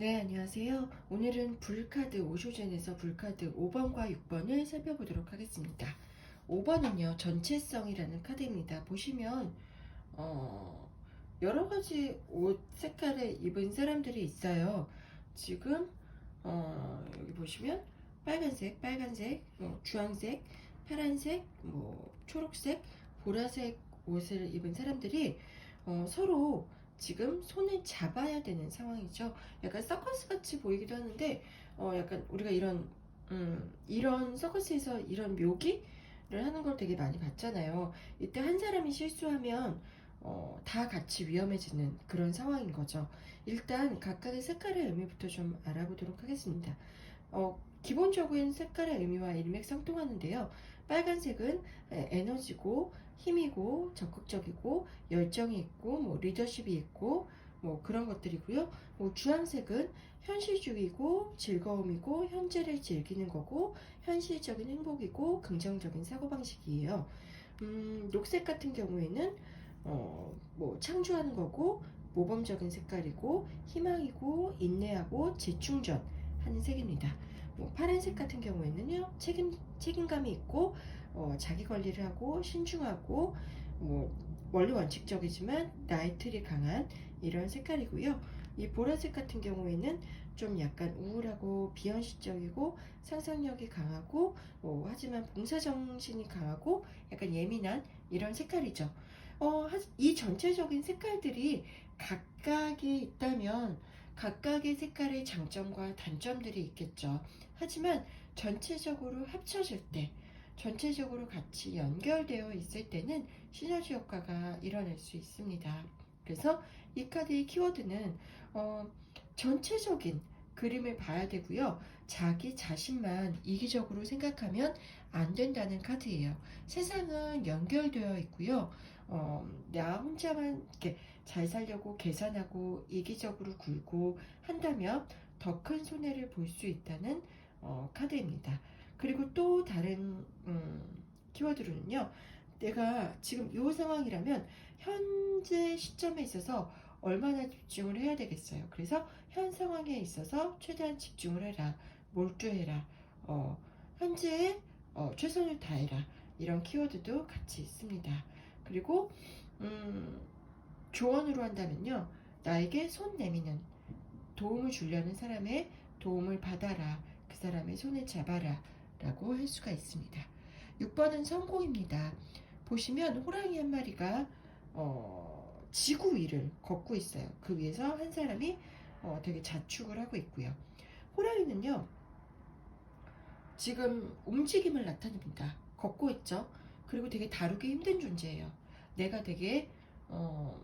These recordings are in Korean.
네, 안녕하세요. 오늘은 불카드 오쇼젠에서 불카드 5번과 6번을 살펴보도록 하겠습니다. 5번은요, 전체성이라는 카드입니다. 보시면, 어, 여러 가지 옷 색깔을 입은 사람들이 있어요. 지금, 어, 여기 보시면, 빨간색, 빨간색, 어, 주황색, 파란색, 뭐, 초록색, 보라색 옷을 입은 사람들이 어, 서로 지금 손을 잡아야 되는 상황이죠. 약간 서커스 같이 보이기도 하는데, 어, 약간 우리가 이런, 음, 이런 서커스에서 이런 묘기를 하는 걸 되게 많이 봤잖아요. 이때 한 사람이 실수하면, 어, 다 같이 위험해지는 그런 상황인 거죠. 일단 각각의 색깔의 의미부터 좀 알아보도록 하겠습니다. 어, 기본적인 색깔의 의미와 일맥상통하는데요. 빨간색은 에, 에너지고 힘이고 적극적이고 열정이 있고 뭐 리더십이 있고 뭐 그런 것들이고요. 뭐 주황색은 현실주의고 즐거움이고 현재를 즐기는 거고 현실적인 행복이고 긍정적인 사고방식이에요. 음, 녹색 같은 경우에는 어, 뭐 창조하는 거고 모범적인 색깔이고 희망이고 인내하고 재충전 하는 색입니다. 뭐 파란색 같은 경우에는요 책임 책임감이 있고 어, 자기 관리를 하고 신중하고 뭐 원리 원칙적이지만 나이틀이 강한 이런 색깔이고요. 이 보라색 같은 경우에는 좀 약간 우울하고 비현실적이고 상상력이 강하고 뭐 하지만 봉사 정신이 강하고 약간 예민한 이런 색깔이죠. 어, 하- 이 전체적인 색깔들이 각각이 있다면 각각의 색깔의 장점과 단점들이 있겠죠. 하지만 전체적으로 합쳐질 때 전체적으로 같이 연결되어 있을 때는 시너지 효과가 일어날 수 있습니다. 그래서 이 카드의 키워드는 어, 전체적인 그림을 봐야 되고요. 자기 자신만 이기적으로 생각하면 안 된다는 카드예요. 세상은 연결되어 있고요. 어, 나 혼자만 이렇게 잘 살려고 계산하고 이기적으로 굴고 한다면 더 큰 손해를 볼 수 있다는 어, 카드입니다. 그리고 또 다른 음, 키워드로는요. 내가 지금 이 상황이라면 현재 시점에 있어서 얼마나 집중을 해야 되겠어요. 그래서 현 상황에 있어서 최대한 집중을 해라. 몰두해라. 어, 현재에 어, 최선을 다해라. 이런 키워드도 같이 있습니다. 그리고 음, 조언으로 한다면요. 나에게 손 내미는 도움을 주려는 사람의 도움을 받아라. 그 사람의 손을 잡아라. 라고 할 수가 있습니다. 6번은 성공입니다. 보시면 호랑이 한 마리가 어, 지구 위를 걷고 있어요. 그 위에서 한 사람이 어, 되게 자축을 하고 있고요. 호랑이는요, 지금 움직임을 나타냅니다. 걷고 있죠. 그리고 되게 다루기 힘든 존재예요. 내가 되게 어,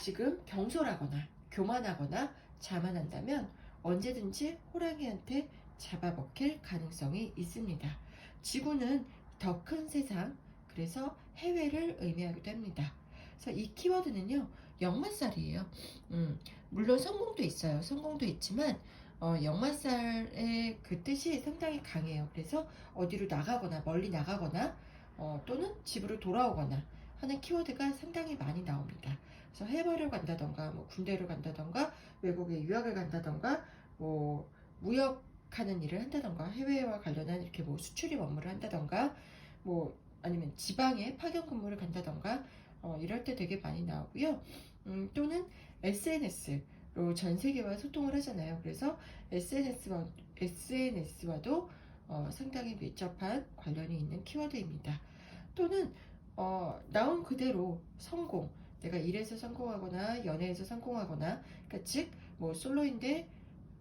지금 경솔하거나 교만하거나 자만한다면 언제든지 호랑이한테 잡아먹힐 가능성이 있습니다. 지구는 더 큰 세상, 그래서 해외를 의미하기도 합니다. 그래서 이 키워드는요, 역마살이에요. 음, 물론 성공도 있어요. 성공도 있지만, 어, 역마살의 그 뜻이 상당히 강해요. 그래서 어디로 나가거나, 멀리 나가거나, 어, 또는 집으로 돌아오거나 하는 키워드가 상당히 많이 나옵니다. 그래서 해외를 간다던가, 뭐 군대를 간다던가, 외국에 유학을 간다던가, 뭐 무역하는 일을 한다던가, 해외와 관련한 이렇게 뭐 수출입 업무를 한다던가, 뭐 아니면 지방에 파견 근무를 간다던가, 어, 이럴 때 되게 많이 나오고요. 음, 또는 SNS로 전 세계와 소통을 하잖아요. 그래서 SNS와, SNS와도 어, 상당히 밀접한 관련이 있는 키워드입니다. 또는 어, 나온 그대로 성공, 내가 일에서 성공하거나 연애에서 성공하거나, 그러니까 즉, 뭐 솔로인데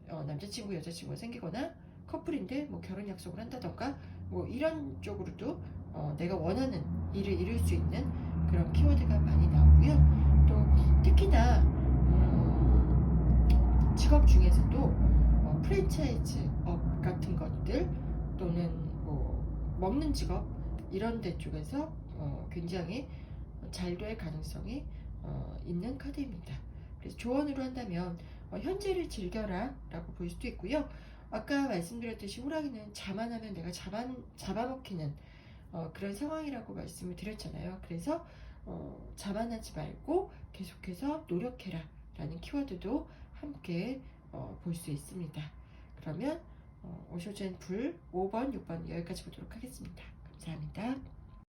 어, 남자친구, 여자친구가 생기거나 커플인데 뭐 결혼 약속을 한다던가 뭐 이런 쪽으로도 어, 내가 원하는 일을 이룰 수 있는 그런 키워드가 많이 나오고요. 또 특히나 음, 직업 중에서도 어, 프랜차이즈 업 같은 것들 또는 뭐 먹는 직업 이런 데 쪽에서 어, 굉장히 잘 될 가능성이 어, 있는 카드입니다. 그래서 조언으로 한다면 어, 현재를 즐겨라 라고 볼 수도 있고요. 아까 말씀드렸듯이 호랑이는 자만하면 내가 잡아, 잡아먹히는 어, 그런 상황이라고 말씀을 드렸잖아요. 그래서 어, 자만하지 말고 계속해서 노력해라 라는 키워드도 함께 어, 볼 수 있습니다. 그러면 어, 오쇼젠 불 5번, 6번 여기까지 보도록 하겠습니다. 감사합니다.